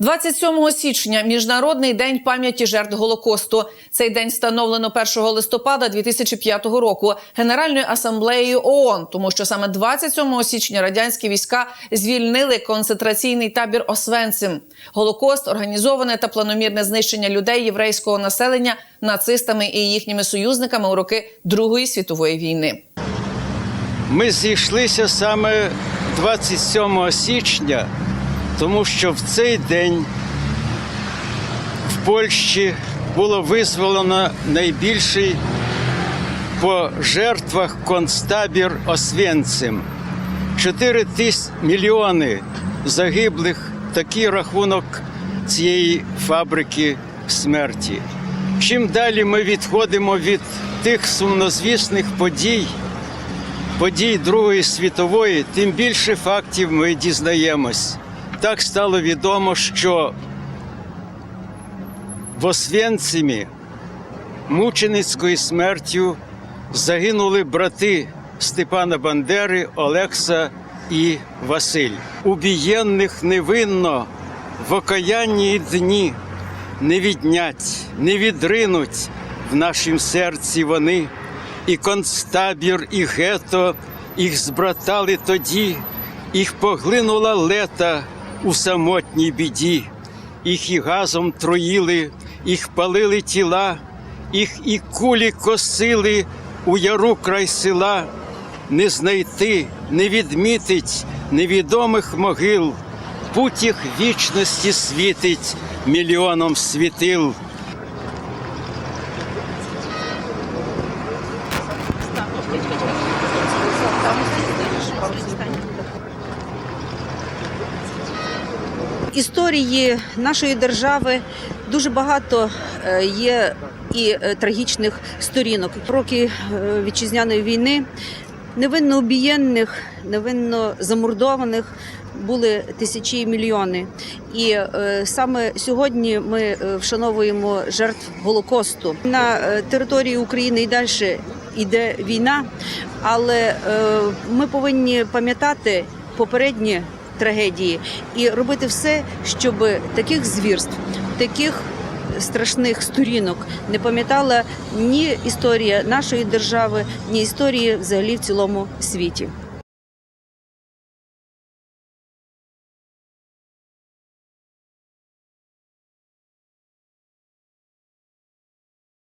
27 січня міжнародний день пам'яті жертв голокосту. Цей день встановлено 1 листопада 2005 року Генеральною асамблеєю ООН, тому що саме 27 січня радянські війська звільнили концентраційний табір Освенцим. Голокост організоване та планомірне знищення людей єврейського населення нацистами і їхніми союзниками у роки Другої світової війни. Ми зійшлися саме 27 січня, тому що в цей день в Польщі було визволено найбільший по жертвах концтабір Освенцим. 4 тисяч мільйони загиблих такий рахунок цієї фабрики смерті. Чим далі ми відходимо від тих сумнозвісних подій, подій Другої світової, тим більше фактів ми дізнаємось. Так стало відомо, що в Освенцимі мученицькою смертю загинули брати Степана Бандери, Олекса і Василь. Убієнних невинно в окаянні дні не віднять, не відринуть в нашім серці вони. І концтабір, і гето їх збратали тоді, їх поглинула лета у самотній біді, їх і газом труїли, їх палили тіла, їх і кулі косили у яру край села, не знайти, не відмітить невідомих могил, путь їх вічності світить мільйоном світил. Історії нашої держави дуже багато е, є і е, трагічних сторінок. Роки е, вітчизняної війни невинно обієнних, невинно замордованих. Були тисячі і мільйони, і е, саме сьогодні ми вшановуємо жертв голокосту на е, території України і далі йде війна, але е, ми повинні пам'ятати попередні трагедії і робити все, щоб таких звірств, таких страшних сторінок не пам'ятала ні історія нашої держави, ні історії взагалі в цілому світі.